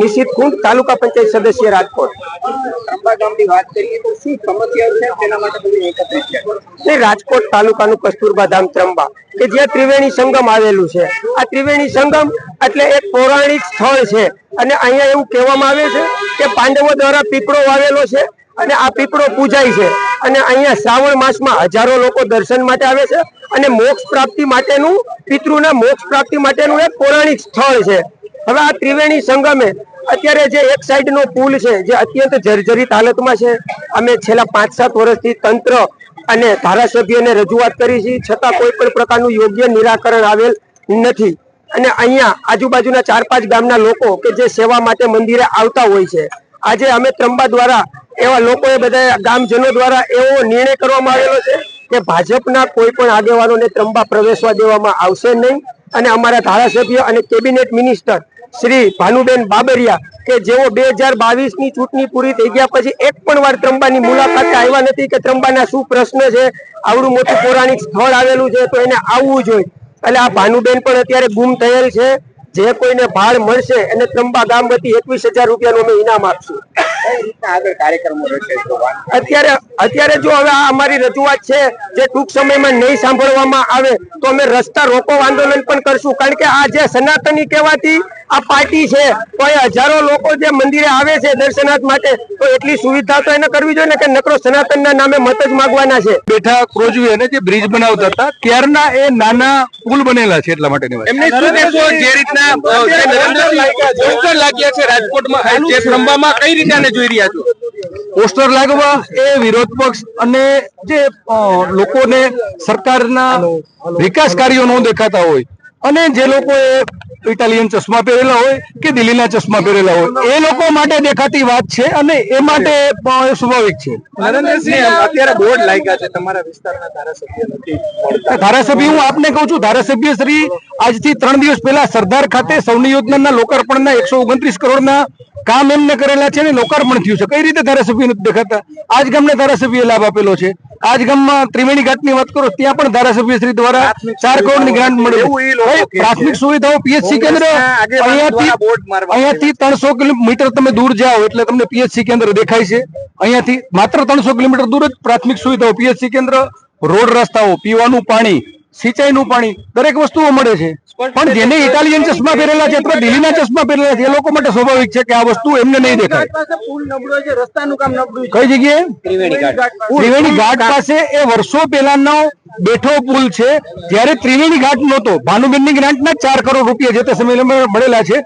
નિશિત કુંડ તાલુકા પંચાયત સદસ્ય રાજકોટ. વાત કરીએ તો શું સમસ્યાઓ છે? તેના માટે તમે એકત્રિત છે. એ રાજકોટ તાલુકાનું કસ્તુરબા ધામ ત્રંબા કે જ્યાં ત્રિવેણી સંગમ આવેલું છે. આ ત્રિવેણી સંગમ એટલે એક પૌરાણિક સ્થળ છે. અને અહીંયા એવું કહેવામાં આવે છે કે પાંડવો દ્વારા પીપળો વાવેલો છે અને આ પીપળો પૂજાય છે. અને અહીંયા શ્રાવણ માસમાં હજારો લોકો દર્શન માટે આવે છે અને મોક્ષ પ્રાપ્તિ માટેનું પિતૃના મોક્ષ પ્રાપ્તિ માટેનું એક પૌરાણિક સ્થળ છે. હવે આ ત્રિવેણી સંગમે અત્યારે જે એક સાઈડ નો પુલ છે, જે અત્યંત જર્જરિત હાલતમાં છે, અમે છેલ્લા પાંચ સાત વર્ષથી તંત્ર અને ધારાસભ્યને રજૂઆત કરી છે, છતાં કોઈ પણ પ્રકારનું યોગ્ય નિરાકરણ આવેલ નથી. અને અહીંયા આજુબાજુના ચાર પાંચ ગામના લોકો કે જે સેવા માટે મંદિરે આવતા હોય છે. આજે અમે ત્રંબા દ્વારા એવા લોકોએ બધા ગામજનો દ્વારા એવો નિર્ણય કરવામાં આવેલો છે કે ભાજપના કોઈ પણ આગેવાનોને ત્રંબા પ્રવેશવા દેવામાં આવશે નહીં. અને અમારા ધારાસભ્ય અને કેબિનેટ મિનિસ્ટર શ્રી ભાનુબેન બાબરિયા કે જેઓ બે હજાર ચૂંટણી પૂરી થઈ ગયા પછી એક પણ વાર ત્રંબાની મુલાકાતે આવ્યા નથી કે ત્રંબાના શું પ્રશ્ન છે, આવડું મોટું પૌરાણિક સ્થળ આવેલું છે તો એને આવવું જોઈએ એટલે આ ભાનુબેન પણ અત્યારે ગુમ થયેલ છે. જે કોઈને ભાડ મળશે એને ત્રંબા ગામ વતી એકવીસ હજાર રૂપિયાનું અમે ઇનામ આપશું. કઈ રીતના આગળ કાર્યક્રમો રહેશે અત્યારે અત્યારે જો હવે આ અમારી રજૂઆત છે જે ટૂંક સમયમાં નહીં સાંભળવામાં આવે તો અમે રસ્તા રોકો આંદોલન પણ કરશું. કારણ કે આ જે સનાતની કહેવાતી આ પાર્ટી છે તો એ હજારો લોકો જે મંદિરે આવે છે દર્શનાર્થ માટે તો એટલી સુવિધા તો એને કરવી જોઈએ ને કે નકરો સનાતન નામે મત જ માંગવાના છે. બેઠા ક્રોજવી અને જે બ્રિજ બનાવતા હતા ત્યારના એ નાના પુલ બનેલા છે એટલા માટે એમને શું કહેશો જે રીતના લાગ્યા છે રાજકોટમાં જે કઈ રીતે આને જોઈ રહ્યા છો. પોસ્ટર લાગવા એ વિરોધ પક્ષ અને જે લોકોને સરકારના વિકાસ કાર્યો ન દેખાતા હોય અને જે લોકોએ ઇટાલિયન ચશ્મા પહેરેલા હોય કે દિલ્હીના ચશ્મા પહેરેલા હોય એ લોકો માટે દેખાતી વાત છે અને એ માટે સ્વાભાવિક છે. અત્યારે બોર્ડ લાગ્યા છે તમારા વિસ્તારના ધારાસભ્ય નથી ધારાસભ્ય હું આપને કહું છું ધારાસભ્ય શ્રી આજથી ત્રણ દિવસ પહેલા સરદાર ખાતે સૌની યોજનાના લોકાર્પણના એકસો ઓગણત્રીસ કરોડના કામ એમને કરેલા છે ને લોકાર્પણ થયું છે. કઈ રીતે ધારાસભ્ય નથી દેખાતા? આજ ગામને ધારાસભ્ય લાભ આપેલો છે. આજ ગામમાં ત્રિવેણી ઘાટની વાત કરો ત્યાં પણ ધારાસભ્ય શ્રી દ્વારા ચાર કરોડની ગ્રાન્ટ મળે. પ્રાથમિક સુવિધાઓ પીએચસી કેન્દ્ર અહીંયાથી ત્રણસો કિલોમીટર તમે દૂર જાઓ એટલે તમને પીએચસી કેન્દ્ર દેખાય છે. અહીંયાથી માત્ર ત્રણસો કિલોમીટર દૂર જ પ્રાથમિક સુવિધાઓ પીએચસી કેન્દ્ર રોડ રસ્તાઓ પીવાનું પાણી સિંચાઈનું પાણી દરેક વસ્તુઓ મળે છે. પણ જેને ઇટાલિયન ચશ્મા પહેરેલા છે અથવા દિલ્હીના ચશ્મા પહેરેલા છે એ લોકો માટે સ્વાભાવિક છે કે આ વસ્તુ એમને નહીં દેખાય. પાસે પુલ નબળો છે રસ્તાનું કામ નબળું કઈ જગ્યાએ? ત્રિવેણી ઘાટ ત્રિવેણી ઘાટ પાસે એ વર્ષો પહેલાનો બેઠો પુલ છે. જ્યારે ત્રિવેણી ઘાટ નહોતો ભાનુબેનની ગ્રાન્ટના ચાર કરોડ રૂપિયા જે તે સમયે મળેલા છે